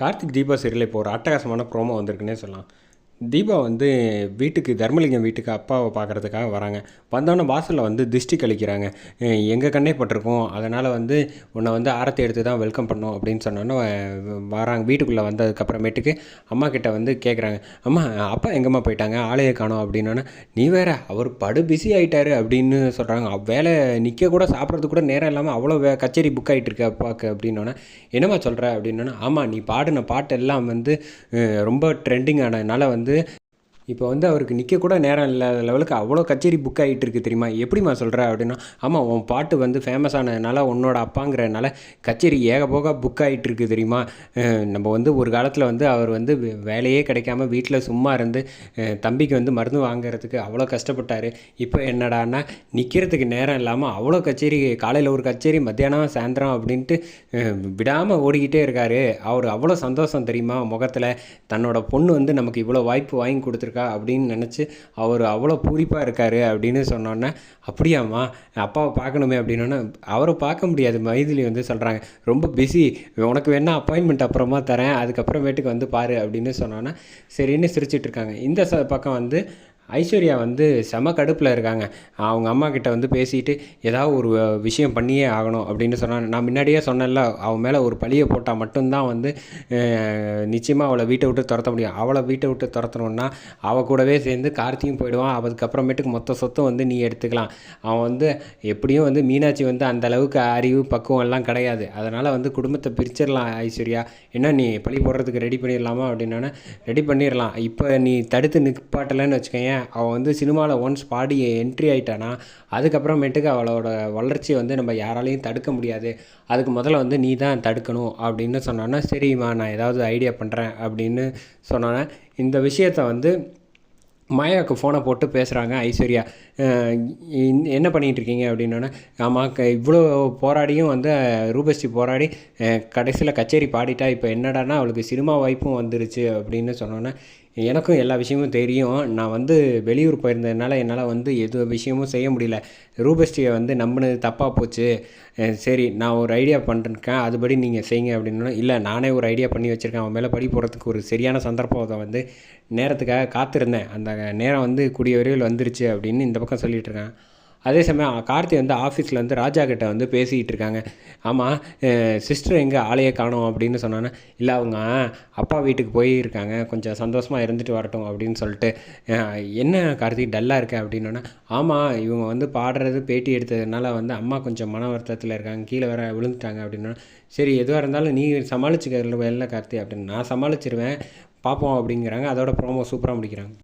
Karthik Deepa serial இப்போ ஒரு அட்டகாசமான ப்ரோமோ வந்திருக்குன்னே சொல்லலாம். தீபா வந்து வீட்டுக்கு தர்மலிங்கம் வீட்டுக்கு அப்பாவை பார்க்குறதுக்காக வராங்க. வந்தோன்னே வாசலில் வந்து திஷ்டி கழிக்கிறாங்க. எங்கள் கண்ணே பட்டிருக்கோம். அதனால் வந்து உன்னை வந்து ஆரத்தி எடுத்து தான் வெல்கம் பண்ணோம் அப்படின்னு சொன்னோன்னே வராங்க. வீட்டுக்குள்ளே வந்ததுக்கப்புறமேட்டுக்கு அம்மா கிட்ட வந்து கேட்குறாங்க அம்மா அப்பா எங்கம்மா போயிட்டாங்க? ஆலையை காணோம் அப்படின்னோன்னே நீ வேற அவர் படு பிஸி ஆகிட்டாரு அப்படின்னு சொல்கிறாங்க வேலை நிற்க கூட சாப்பிட்றது கூட நேரம் இல்லாமல் அவ்வளோ வே கச்சேரி புக் ஆகிட்டு இருக்கு அப்பாவுக்கு அப்படின்னோன்னே என்னம்மா சொல்கிற அப்படின்னோன்னே ஆமாம் நீ பாடின பாட்டு எல்லாம் வந்து ரொம்ப ட்ரெண்டிங் ஆனதுனால வந்து açıklandı. இப்போ வந்து அவருக்கு நிற்க கூட நேரம் இல்லாத லெவலுக்கு அவ்வளோ கச்சேரி புக் ஆகிட்டு இருக்கு தெரியுமா? எப்படிம்மா சொல்கிற அப்படின்னா ஆமாம் உன் பாட்டு வந்து ஃபேமஸ் ஆனதுனால உன்னோட அப்பாங்கிறனால கச்சேரி ஏகபோக புக் ஆகிட்டு இருக்கு தெரியுமா? நம்ம வந்து ஒரு காலத்தில் வந்து அவர் வந்து வே- வேலையே கிடைக்காம வீட்டில் சும்மா இருந்து தம்பிக்கு வந்து மருந்து வாங்குறதுக்கு அவ்வளோ கஷ்டப்பட்டார். இப்போ என்னடான்னா நிற்கிறதுக்கு நேரம் இல்லாமல் அவ்வளோ கச்சேரி காலையில் ஒரு கச்சேரி மத்தியானம் சாயந்தரம் அப்படின்ட்டு விடாமல் ஓடிக்கிட்டே இருக்காரு. அவர் அவ்வளோ சந்தோஷம் தெரியுமா? முகத்தில் தன்னோட பொண்ணு வந்து நமக்கு இவ்வளோ வாய்ப்பு வாங்கி கொடுத்துருக்கு அப்படின்னு நினச்சி அவர் அவ்வளோ பூரிப்பாக இருக்கார் அப்படின்னு சொன்னோன்னே அப்படியாம்மா அப்பாவை பார்க்கணுமே அப்படின்னோன்னே அவரை பார்க்க முடியாது. மைதிலி வந்து சொல்கிறாங்க ரொம்ப பிஸி உனக்கு வேணால் அப்பாயின்மெண்ட் அப்புறமா தரேன். அதுக்கப்புறமேட்டுக்கு வந்து பாரு அப்படின்னு சொன்னோன்னே சரின்னு சிரிச்சிட்ருக்காங்க இந்த ச பக்கம் வந்து ஐஸ்வர்யா வந்து செம கடுப்பில் இருக்காங்க. அவங்க அம்மா கிட்ட வந்து பேசிட்டு ஏதாவது ஒரு விஷயம் பண்ணியே ஆகணும் அப்படின்னு சொன்னாங்க நான் முன்னாடியே சொன்னேன்ல அவன் மேலே ஒரு பழியை போட்டால் மட்டும்தான் வந்து நிச்சயமாக அவளை வீட்டை விட்டு துரத்த முடியும். அவளை வீட்டை விட்டு துரத்தணுன்னா அவள் கூடவே சேர்ந்து கார்த்தியும் போயிடுவான். அதுக்கப்புறமேட்டுக்கு மொத்த சொத்தும் வந்து நீ எடுத்துக்கலாம். அவன் வந்து எப்படியும் வந்து மீனாட்சி வந்து அந்த அளவுக்கு அறிவு பக்குவம் எல்லாம் கிடையாது. அதனால் வந்து குடும்பத்தை பிரிச்சிடலாம் ஐஸ்வர்யா. என்ன நீ பழி போடுறதுக்கு ரெடி பண்ணிடலாமா அப்படின்னா ரெடி பண்ணிடலாம். இப்போ நீ தடுத்து நிற்பாட்டலைன்னு வச்சுக்கோங்க அவள் வந்து சினிமாவில் ஒன்ஸ் பாடி என்ட்ரி ஆகிட்டானா அதுக்கப்புறமேட்டுக்கு அவளோட வளர்ச்சியை வந்து நம்ம யாராலையும் தடுக்க முடியாது. அதுக்கு முதல்ல வந்து நீ தான் தடுக்கணும் அப்படின்னு சொன்னோன்னா சரிம்மா நான் ஏதாவது ஐடியா பண்ணுறேன் அப்படின்னு சொன்னோன்னே இந்த விஷயத்தை வந்து மாயாவுக்கு ஃபோனை போட்டு பேசுகிறாங்க ஐஸ்வர்யா. இன்- என்ன பண்ணிகிட்டு இருக்கீங்க அப்படின்னோடனே ஆமாம் க இவ்வளோ போராடியும் வந்து ரூபஸ்ரீ போராடி கடைசியில் கச்சேரி பாடிட்டா இப்போ என்னடான்னா அவளுக்கு சினிமா வாய்ப்பும் வந்துருச்சு அப்படின்னு சொன்னோன்னே எனக்கும் எல்லா விஷயமும் தெரியும். நான் வந்து வெளியூர் போயிருந்ததுனால என்னால் வந்து எது விஷயமும் செய்ய முடியல. ரூபஸ்ரீயை வந்து நம்பினது தப்பாக போச்சு. சரி நான் ஒரு ஐடியா பண்ணிருக்கேன் அதுபடி நீங்கள் செய்யுங்க அப்படின்னா இல்லை நானே ஒரு ஐடியா பண்ணி வச்சுருக்கேன் அவன் மேலே படி போகிறதுக்கு ஒரு சரியான சந்தர்ப்பத்தை வந்து நேரத்துக்காக காத்திருந்தேன். அந்த நேரம் வந்து கூடிய விரைவில் வந்துருச்சு அப்படின்னு இந்த பக்கம் சொல்லிகிட்ருக்கேன் அதே சமயம் கார்த்தி வந்து ஆஃபீஸில் வந்து ராஜா கிட்ட வந்து பேசிக்கிட்டு இருக்காங்க. ஆமாம் சிஸ்டர் எங்கே ஆளையே காணோம் அப்படின்னு சொன்னானே இல்லை அவங்க அப்பா வீட்டுக்கு போயிருக்காங்க. கொஞ்சம் சந்தோஷமாக இருந்துட்டு வரட்டும் அப்படின்னு சொல்லிட்டு என்ன கார்த்தி டல்லாக இருக்க? அப்படின்னோடனே ஆமாம் இவங்க வந்து பாடுறது பேட்டி எடுத்ததுனால வந்து அம்மா கொஞ்சம் மன வருத்தத்தில் இருக்காங்க. கீழே வேற விழுந்துட்டாங்க. அப்படின்னா சரி எதுவாக இருந்தாலும் நீ சமாளிச்சுக்க இல்லை கார்த்தி. அப்படின்னு நான் சமாளிச்சிருவேன். பார்ப்போம் அப்படிங்கிறாங்க. அதோட ப்ரோமோ சூப்பராக முடிக்கிறாங்க.